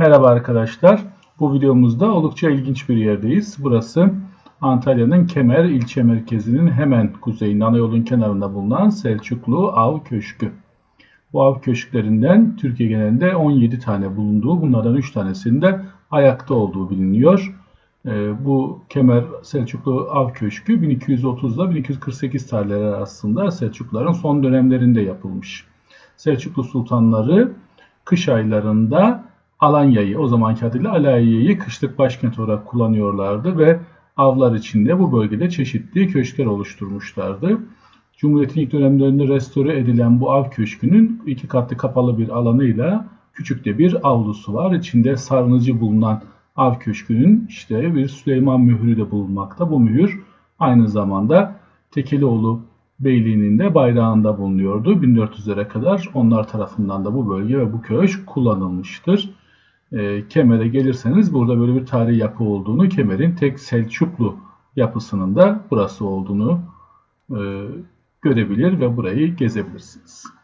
Merhaba arkadaşlar. Bu videomuzda oldukça ilginç bir yerdeyiz. Burası Antalya'nın Kemer ilçe merkezinin hemen kuzeyinde ana yolun kenarında bulunan Selçuklu Av Köşkü. Bu av köşklerinden Türkiye genelinde 17 tane bulunduğu, bunlardan 3 tanesinin de ayakta olduğu biliniyor. Ee, bu Kemer Selçuklu Av Köşkü 1230 ile 1248 tarihleri arasında Selçukluların son dönemlerinde yapılmış. Selçuklu sultanları kış aylarında Alanya'yı, o zamanki adıyla Alanya'yı kışlık başkent olarak kullanıyorlardı ve avlar içinde bu bölgede çeşitli köşkler oluşturmuşlardı. Cumhuriyet'in ilk dönemlerinde restore edilen bu av köşkünün iki katlı kapalı bir alanıyla küçük de bir avlusu var. İçinde sarnıcı bulunan av köşkünün işte bir Süleyman mührü de bulunmakta. Bu mühür aynı zamanda Tekelioğlu Beyliği'nin de bayrağında bulunuyordu. 1400'lere kadar onlar tarafından da bu bölge ve bu köşk kullanılmıştır. E, Kemer'e gelirseniz burada böyle bir tarihi yapı olduğunu, Kemer'in tek Selçuklu yapısının da burası olduğunu e, görebilir ve burayı gezebilirsiniz.